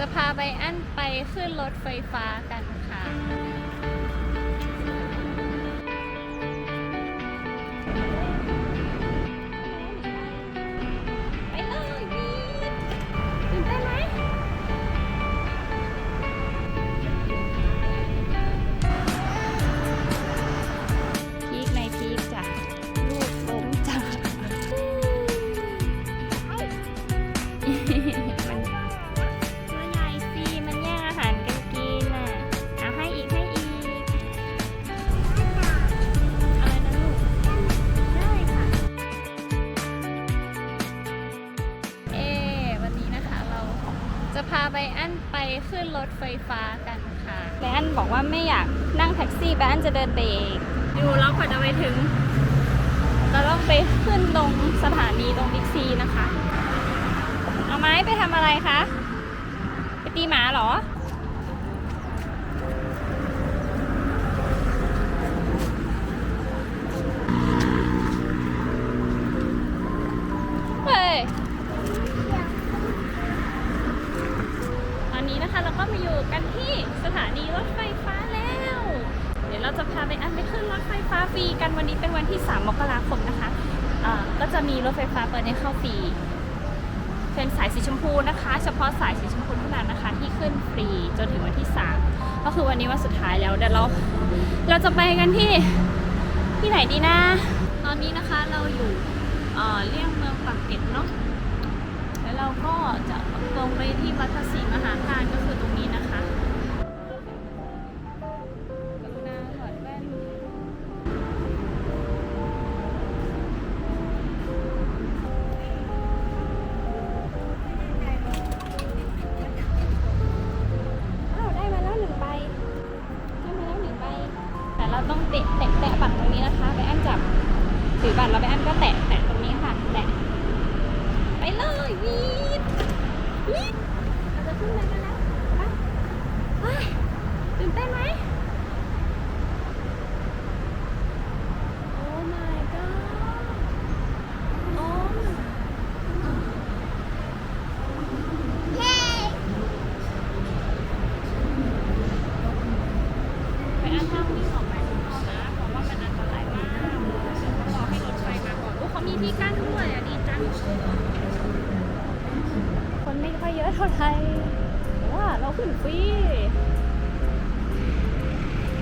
จะพาไบอันไปขึ้นรถไฟฟ้ากันค่ะไป จะพาไบอันไปขึ้นรถไฟฟ้ากันค่ะไบอันบอกว่าไม่อยากนั่งแท็กซี่ไบอันจะเดินไปเองอยู่แล้วกว่าจะไปถึงเราต้องไปขึ้นตรงสถานีตรงบิ๊กซีนะคะ เอาไม้ไปทำอะไรคะ ไปตีหมาเหรอ ถไฟฟ้าเปิดให้เข้าฟรีเป็นสายสีชมพูนะคะ เฉพาะสายสีชมพูเท่านั้นนะคะ ที่ขึ้นฟรีจนถึงวันที่ 3 ก็คือวันนี้วันสุดท้ายแล้วเดี๋ยวเราเราจะไปกันที่ที่ไหนดีนะ ตอนนี้นะคะเราอยู่เอ่อเลี่ยงเมืองปากเกร็ดเนาะแล้วเราก็จะตรงไปที่วัดพระศรีมหาธาตุก็คือตรง วีดวีดเราจะขึ้นไปกันแล้วไปไปตื่นเต้นไหมโอ้ my god โอ้ เย้ไปอันห้ามวิ่งออกไปข้างนอกนะเพราะว่ามันอันตรายมากต้องรอให้รถไฟมาก่อนโอ้เขามีที่กั้นด้วยอะดีจัง เยอะเท่าไหร่แต่ว่าเราขึ้นฟรี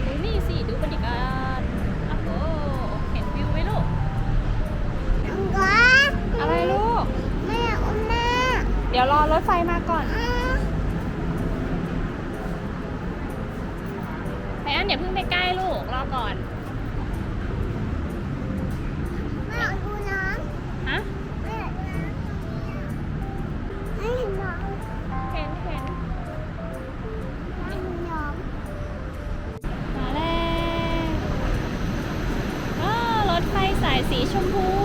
ดูนี่สิ ดูบรรยากาศโอ้โหเห็นวิวไหมลูก อะไรลูกเดี๋ยวรอรถไฟมาก่อนไออันอย่าเพิ่งไปใกล้ลูก รอก่อน สีชมพู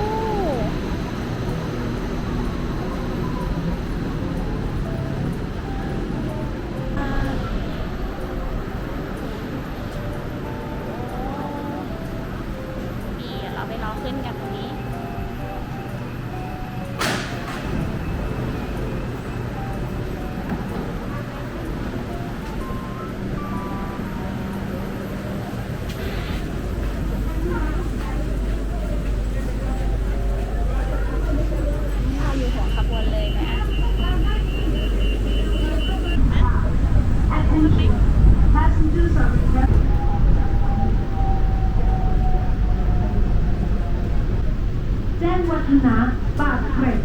แจ้งวัฒนะปากเกร็ด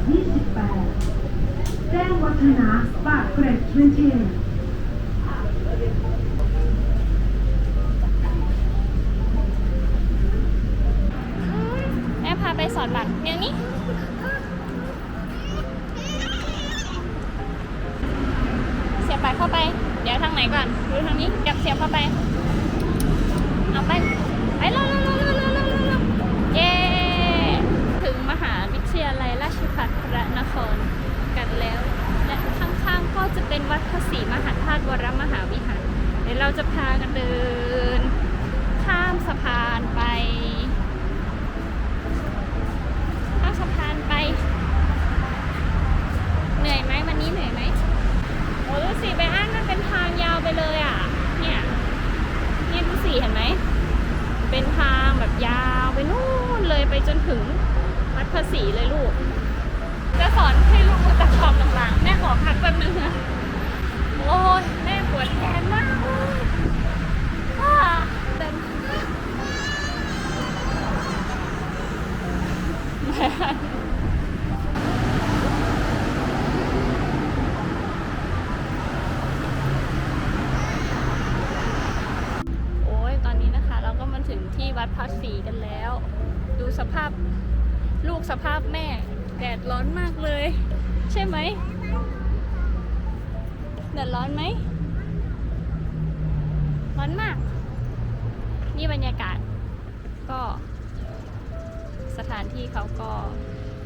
28 แจ้งวัฒนะปากเกร็ด20แม่พาไปสอนบัตรเดี๋ยวนี้ เสียบบัตรเข้าไปางไหนก่อนดูทางนี้จับเสียบเข้าไป เอาไป ไปเร็วเร็วเร็วเร็วเร็วเร็วเร็วเย้ถึงมหาวิทยาลัยราชภัฏพระนครกันแล้ว และข้างๆก็จะเป็นวัดพระศรีมหาธาตุวรมหาวิหาร เดี๋ยวเราจะพากันเดิน ข้ามสะพานไป ข้ามสะพานไป เหนื่อยไหมวันนี้เหนื่อยไหม ดูสิไปอันมันเป็นทางยาวไปเลยอะ เนี่ย เนี่ยดูสิเห็นไหม เป็นทางแบบยาวไปนู่นเลยไปจนถึงวัดภาษีเลยลูก จะสอนให้ลูกรู้จักความลำบากแม่ขอพักแป๊บนึงนะโอ้ยแม่ปวดแขนมากเลยอ่าเต็มโอ้ยตอนนี้นะคะ เราก็มาถึงที่วัดภาษีกันแล้ว ดูสภาพลูกสภาพแม่ แดดร้อนมากเลย ใช่ไหมเดือดร้อนไหมร้อนมาก นี่บรรยากาศก็ สถานที่เขาก็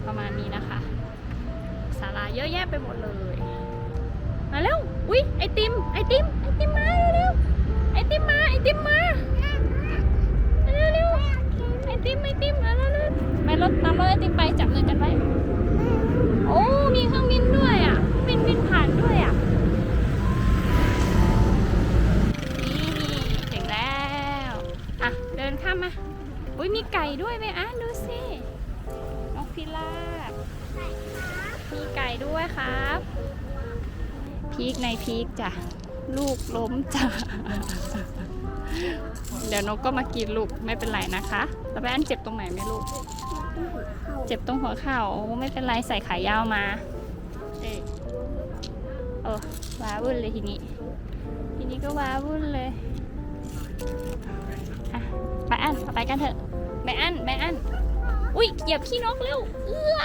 ประมาณนี้นะคะศาลาเยอะแยะไปหมดเลย มาเร็ว อุ๊ย ไอติม ไอติม ไอติมมาเร็ว ไอติมมา ไอติมมาเร็วเร็วๆไอ ติมไอติมมาเร็วเร็วๆไปรถตามรถไอติมไปจับมือกันไว้โอ้มีเครื่องบินด้วยอะบินบินผ่านด้วยอะนี่ถึงแล้วอะเดินข้ามมาอุ้ยมีไก่ด้วยไหมอะดูสินกพิราบมีไก่ด้วยครับพีกในพีกจ้ะลูกล้มจ้ะ เดี๋ยวนกก็มากินลูกไม่เป็นไรนะคะแล้วไปอันเจ็บตรงไหนไหมลูก เจ็บตรงหัวเข่าโอ้ไม่เป็นไรใส่ขายาวมา เอ๊ะเออว้าวุ่นเลยทีนี้ ทีนี้ก็ว้าวุ่นเลยอะไปอันไปกันเถอะไปอันไปอันอุ้ยเหยียบขี้นกเร็วเอื้อ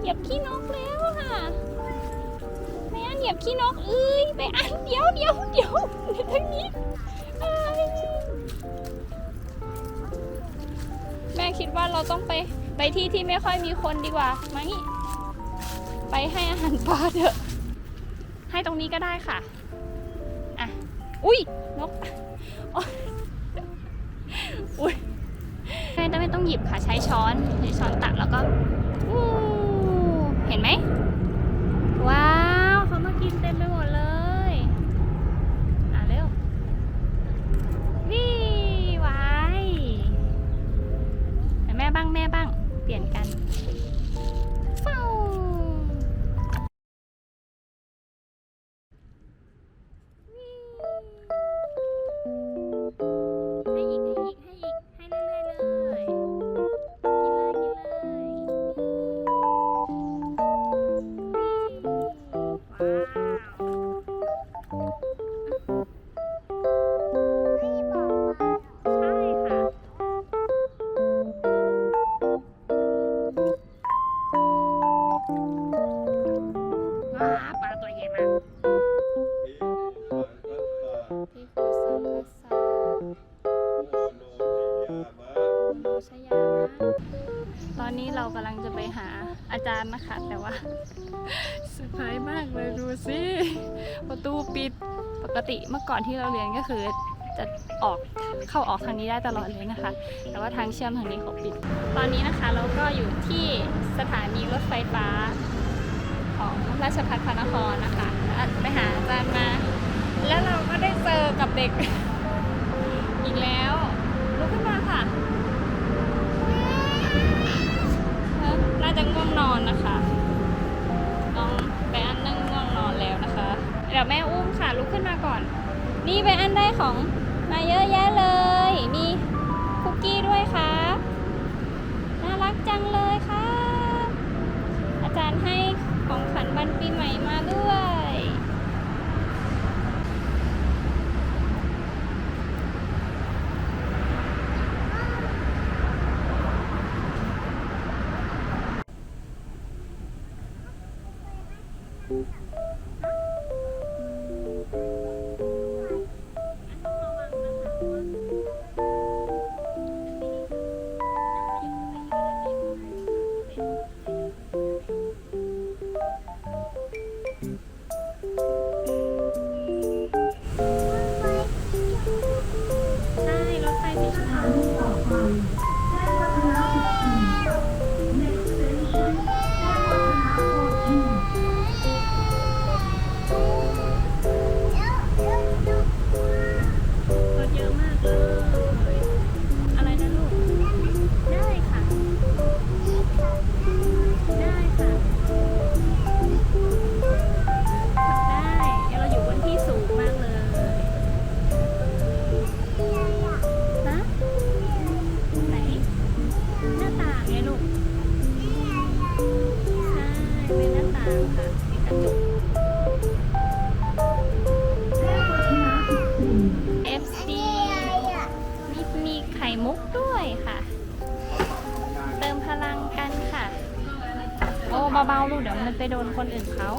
เหยียบขี้นกแล้วค่ะไปอันเหยียบขี้นกเอ้ยไปอันเดี๋ยวเดี๋ยวเดี๋ยวเดี๋ยวทางนี้ แม่คิดว่าเราต้องไปไปที่ที่ไม่ค่อยมีคนดีกว่ามางี้ไปให้อาหารปลาเถอะ ให้ตรงนี้ก็ได้ค่ะ อะ อุ้ยนกอุ้ยแม่ไม่ต้องหยิบค่ะใช้ช้อนใช้ช้อนตักแล้วก็เห็นไหมว้าวเขามากินเต็มไปหมดเลย อาจารย์นะคะ แต่ว่าเซอร์ไพรส์มากเลยดูสิประตูปิดปกติเมื่อก่อนที่เราเรียนก็คือจะออกเข้าออกทางนี้ได้ตลอดเลยนะคะ แต่ว่าทางเชื่อมทางนี้เขาปิด ตอนนี้นะคะเราก็อยู่ที่สถานีรถไฟฟ้าของราชพัฒพระนครนะคะอะไปหาอาจารย์มา แล้วเราก็ได้เจอกับเด็ก อีกแล้วลุกขึ้นมาค่ะ ดี๋ยวแม่อุ้มค่ะลุกขึ้นมาก่อน นี่ไปอันได้ของมาเยอะแยะเลย มีคุกกี้ด้วยค่ะน่ารักจังเลย เบาๆลูกเดี๋ยวมันไปโดนคนอื่นเขา